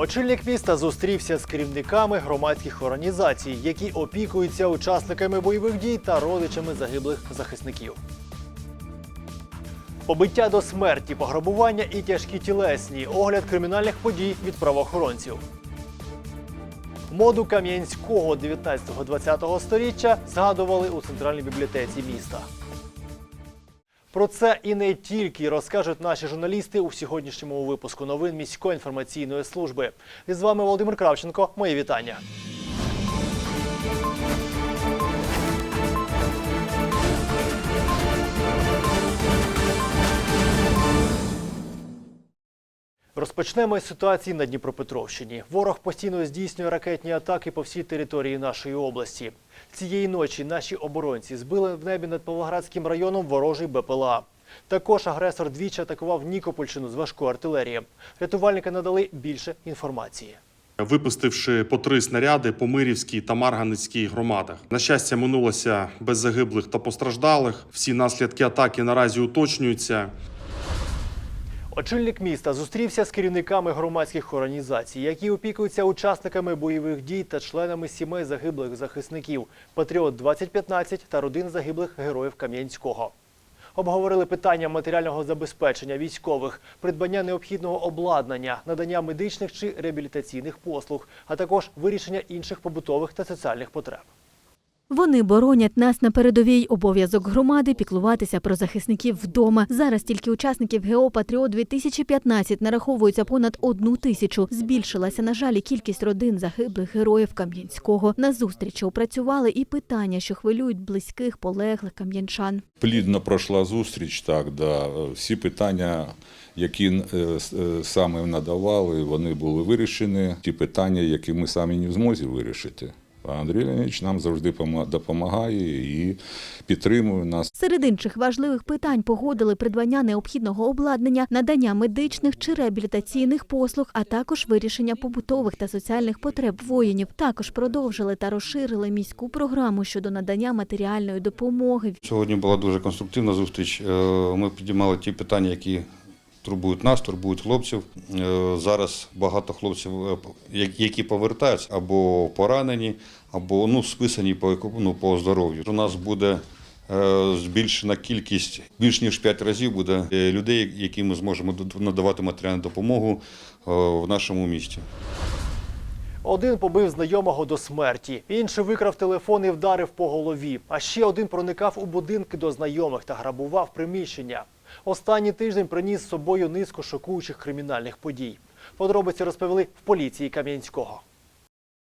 Очільник міста зустрівся з керівниками громадських організацій, які опікуються учасниками бойових дій та родичами загиблих захисників. Побиття до смерті, пограбування і тяжкі тілесні, огляд кримінальних подій від правоохоронців. Моду Кам'янського 19-20 століття згадували у центральній бібліотеці міста. Про це і не тільки розкажуть наші журналісти у сьогоднішньому випуску новин міської інформаційної служби. І з вами Володимир Кравченко. Мої вітання. Розпочнемо із ситуації на Дніпропетровщині. Ворог постійно здійснює ракетні атаки по всій території нашої області. Цієї ночі наші оборонці збили в небі над Павлоградським районом ворожий БПЛА. Також агресор двічі атакував Нікопольщину з важкої артилерії. Рятувальники надали більше інформації. випустивши по три снаряди по Мирівській та Марганицькій громадах. На щастя, минулося без загиблих та постраждалих. Всі наслідки атаки наразі уточнюються. Очільник міста зустрівся з керівниками громадських організацій, які опікуються учасниками бойових дій та членами сімей загиблих захисників Патріот 2015 та родин загиблих героїв Кам'янського. Обговорили питання матеріального забезпечення військових, придбання необхідного обладнання, надання медичних чи реабілітаційних послуг, а також вирішення інших побутових та соціальних потреб. Вони боронять нас на передовій. Обов'язок громади піклуватися про захисників вдома. Зараз тільки учасників ГЕО Патріот 2015 нараховується понад одну тисячу. Збільшилася, на жаль, кількість родин загиблих героїв Кам'янського. На зустрічі опрацювали і питання, що хвилюють близьких полеглих кам'янчан. Плідно пройшла зустріч, так, да. Всі питання, які е, е, саме надавали, вони були вирішені. Ті питання, які ми самі не в змозі вирішити. А Андрій Леонідович нам завжди допомагає і підтримує нас. Серед інших важливих питань погодили придбання необхідного обладнання, надання медичних чи реабілітаційних послуг, а також вирішення побутових та соціальних потреб воїнів. Також продовжили та розширили міську програму щодо надання матеріальної допомоги. Сьогодні була дуже конструктивна зустріч. Е, Ми підіймали ті питання, які турбують нас, турбують хлопців. Е, Зараз багато хлопців, е, які повертаються або поранені, або ну, списані по, ну, по здоров'ю. У нас буде е, збільшена кількість, більш ніж 5 разів буде людей, яким ми зможемо надавати матеріальну допомогу в нашому місті. Один побив знайомого до смерті, інший викрав телефон і вдарив по голові. А ще один проникав у будинки до знайомих та грабував приміщення. Останній тиждень приніс з собою низку шокуючих кримінальних подій. Подробиці розповіли в поліції Кам'янського.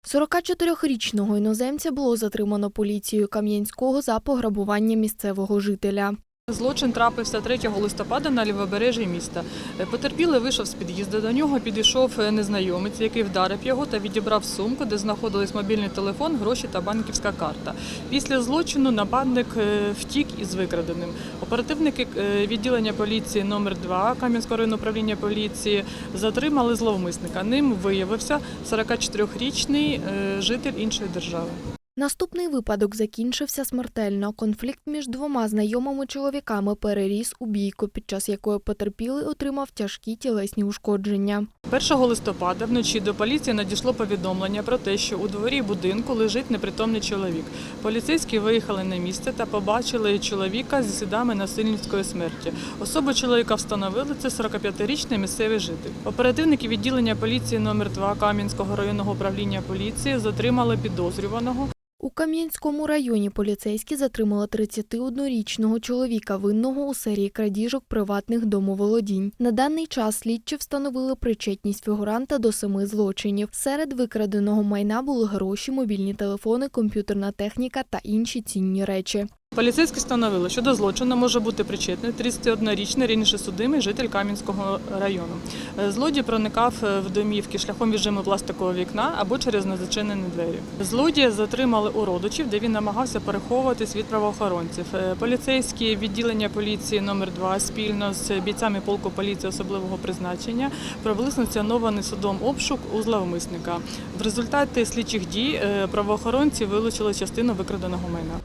44-річного іноземця було затримано поліцією Кам'янського за пограбування місцевого жителя. Злочин трапився 3 листопада на лівобережжі міста. Потерпілий вийшов з під'їзду. До нього підійшов незнайомець, який вдарив його та відібрав сумку, де знаходились мобільний телефон, гроші та банківська карта. Після злочину нападник е, втік із викраденим. Оперативники е, відділення поліції номер 2 Кам'янського районного управління поліції затримали зловмисника. Ним виявився 44-річний е, житель іншої держави. Наступний випадок закінчився смертельно. Конфлікт між двома знайомими чоловіками переріс у бійку, під час якої потерпілий отримав тяжкі тілесні ушкодження. 1 листопада вночі до поліції надійшло повідомлення про те, що у дворі будинку лежить непритомний чоловік. Поліцейські виїхали на місце та побачили чоловіка зі слідами насильницької смерті. Особу чоловіка встановили це 45-річний місцевий житель. Оперативники відділення поліції номер 2 Кам'янського районного управління поліції затримали підозрюваного. У Кам'янському районі поліцейські затримали 31-річного чоловіка, винного у серії крадіжок приватних домоволодінь. На даний час слідчі встановили причетність фігуранта до семи злочинів. Серед викраденого майна були гроші, мобільні телефони, комп'ютерна техніка та інші цінні речі. Поліцейські встановили, що до злочину може бути причетний 31-річний раніше судимий житель Кам'янського району. Е, Злодій проникав е, в домівки шляхом віджиму пластикового вікна або через незачинені двері. Злодія затримали у родичів, де він намагався переховуватись від правоохоронців. Е, Поліцейські відділення поліції номер 2 спільно з бійцями полку поліції особливого призначення провели санкціонований судом обшук у зловмисника. В результаті слідчих дій правоохоронці вилучили частину викраденого майна.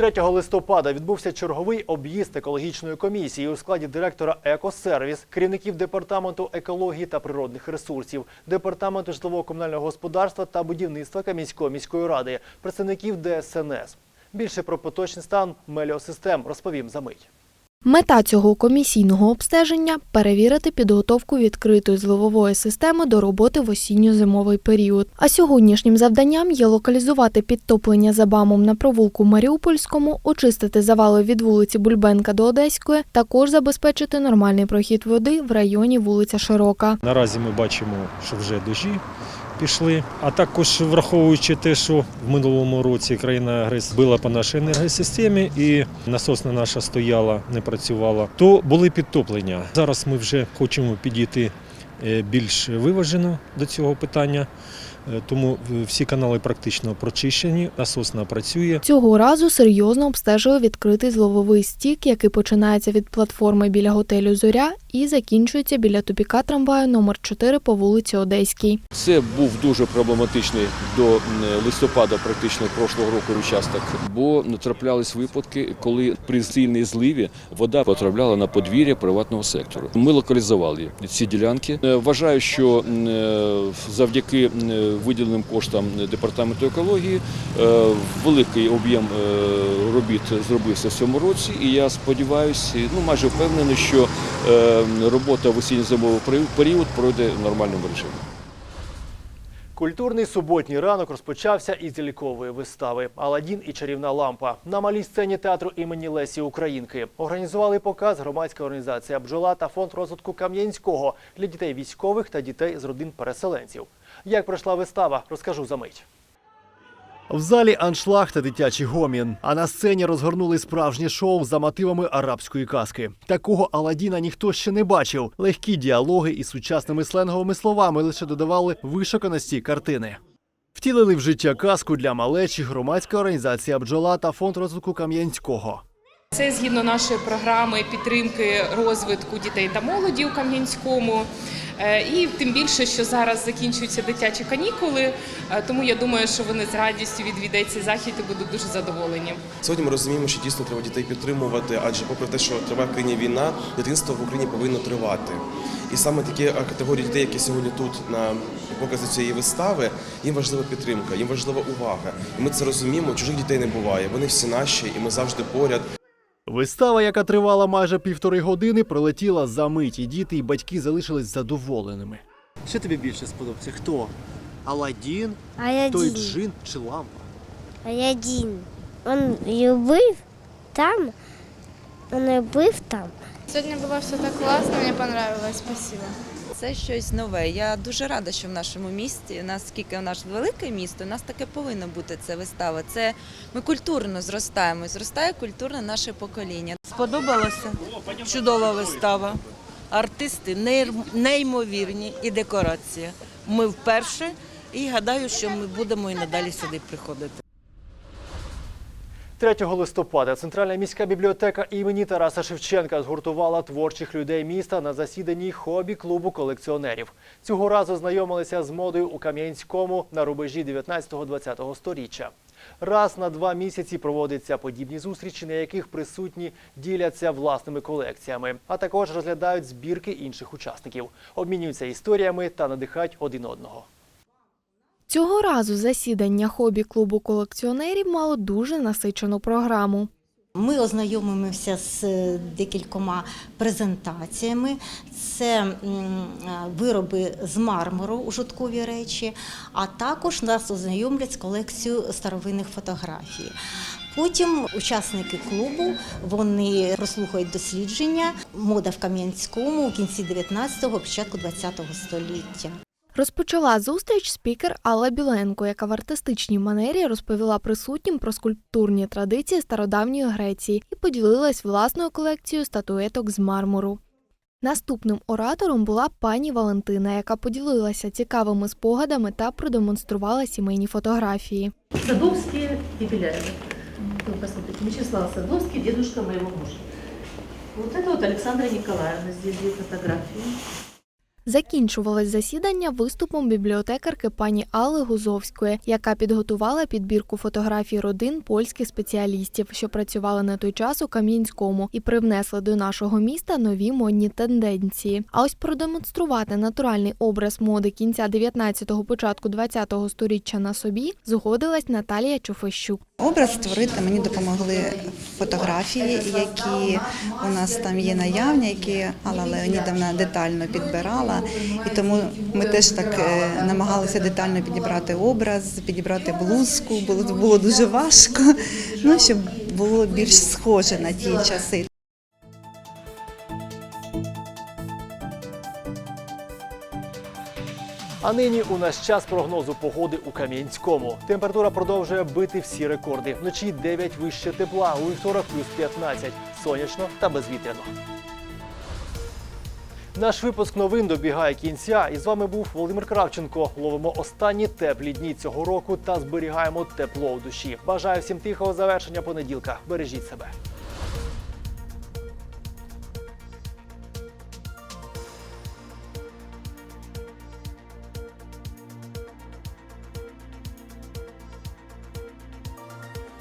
3 листопада відбувся черговий об'їзд екологічної комісії у складі директора «Екосервіс», керівників департаменту екології та природних ресурсів, департаменту житлово-комунального господарства та будівництва Кам'янської міської ради, представників ДСНС. Більше про поточний стан меліосистем розповім за мить. Мета цього комісійного обстеження перевірити підготовку відкритої зливової системи до роботи в осінньо-зимовий період. А сьогоднішнім завданням є локалізувати підтоплення за бамом на провулку Маріупольському, очистити завали від вулиці Бульбенка до Одеської, також забезпечити нормальний прохід води в районі вулиця Широка. Наразі ми бачимо, що вже дощі пішли. А також враховуючи те, що в минулому році країна агресія била по нашій енергосистемі і насосна наша стояла, не працювала, то були підтоплення. Зараз ми вже хочемо підійти е, більш виважено до цього питання. Е, Тому е, всі канали практично прочищені, насосна працює. Цього разу серйозно обстежили відкритий злововий стік, який починається від платформи біля готелю Зоря і закінчується біля тупіка трамваю номер 4 по вулиці Одеській. Це був дуже проблематичний до листопада, практично прошлого року участок, бо траплялись випадки, коли при сильній зливі вода потрапляла на подвір'я приватного сектору. Ми локалізували ці ділянки. Е, Вважаю, що завдяки виділеним коштам департаменту екології е, великий об'єм е, робіт зробився в цьому році, і я сподіваюся, ну майже впевнений, що е, робота в осінньо-зимовий період пройде в нормальному режимі. Культурний суботній ранок розпочався із лікової вистави Аладдін і чарівна лампа на малій сцені театру імені Лесі Українки. Організували показ громадська організація Бджола та фонд розвитку Кам'янського для дітей військових та дітей з родин переселенців. Як пройшла вистава, розкажу за мить. В залі аншлаг та дитячий гомін. А на сцені розгорнули справжнє шоу за мотивами арабської казки. Такого Аладіна ніхто ще не бачив. Легкі діалоги із сучасними сленговими словами лише додавали вишуканості картини. Втілили в життя казку для малечі громадська організація Бджола та фонд розвитку Кам'янського. Це згідно нашої програми підтримки розвитку дітей та молоді у Кам'янському. Е, І тим більше, що зараз закінчуються дитячі канікули, е, тому я думаю, що вони з радістю відвідають цей захід і будуть дуже задоволені. Сьогодні ми розуміємо, що дійсно треба дітей підтримувати, адже попри те, що триває в країні війна, дитинство в Україні повинно тривати. І саме такі е, категорії дітей, які сьогодні тут на показі цієї вистави, їм важлива підтримка, їм важлива увага. І ми це розуміємо. Чужих дітей не буває. Вони всі наші, і ми завжди поряд. Вистава, яка тривала майже півтори години, пролетіла за мить, і діти і батьки залишились задоволеними. Що тобі більше сподобається? Хто? Аладдін, той джин чи лампа? Аладдін. Он любив там, він любив там. Сьогодні було все так класно, мені понравилось. Спасибо. Це щось нове. Я дуже рада, що в нашому місті, наскільки в наш велике місто, у нас таке повинно бути ця вистава. Це ми культурно зростаємо, зростає культурно наше покоління. Сподобалося. Чудова вистава. Артисти неймовірні і декорація. Ми вперше і гадаю, що ми будемо і надалі сюди приходити. 3 листопада Центральна міська бібліотека імені Тараса Шевченка згуртувала творчих людей міста на засіданні хобі-клубу колекціонерів. Цього разу знайомилися з модою у Кам'янському на рубежі 19-20 сторіччя. Раз на два місяці проводяться подібні зустрічі, на яких присутні діляться власними колекціями, а також розглядають збірки інших учасників, обмінюються історіями та надихають один одного. Цього разу засідання хобі-клубу колекціонерів мало дуже насичену програму. Ми ознайомимося з е, декількома презентаціями. Це е, вироби з мармуру, ужиткові речі, а також нас ознайомлять з колекцією старовинних фотографій. Потім учасники клубу вони прослухають дослідження мода в Кам'янському у кінці 19-го, початку 20-го століття. Розпочала зустріч спікер Алла Біленко, яка в артистичній манері розповіла присутнім про скульптурні традиції стародавньої Греції і поділилась власною колекцією статуеток з мармуру. Наступним оратором була пані Валентина, яка поділилася цікавими спогадами та продемонструвала сімейні фотографії. Беляева. Вы посмотрите, Вячеслав Садовский, дедушка моего мужа. Вот это вот Александра Николаевна, здесь две фотографии. Закінчувалось засідання виступом бібліотекарки пані Алли Гузовської, яка підготувала підбірку фотографій родин польських спеціалістів, що працювали на той час у Кам'янському, і привнесли до нашого міста нові модні тенденції. А ось продемонструвати натуральний образ моди кінця 19-го, початку 20-го сторіччя на собі згодилась Наталія Чуфещук. Образ створити мені допомогли фотографії, які у нас там є наявні, які Алла Леонідовна детально підбирала. І тому ми теж так е, намагалися детально підібрати образ, підібрати блузку. Було, було дуже важко, ну, щоб було більш схоже на ті часи. А нині у нас час прогнозу погоди у Кам'янському. Температура продовжує бити всі рекорди. Вночі 9 вище тепла, у вівторок плюс 15. Сонячно та безвітряно. Наш випуск новин добігає кінця. І з вами був Володимир Кравченко. Ловимо останні теплі дні цього року та зберігаємо тепло у душі. Бажаю всім тихого завершення понеділка. Бережіть себе.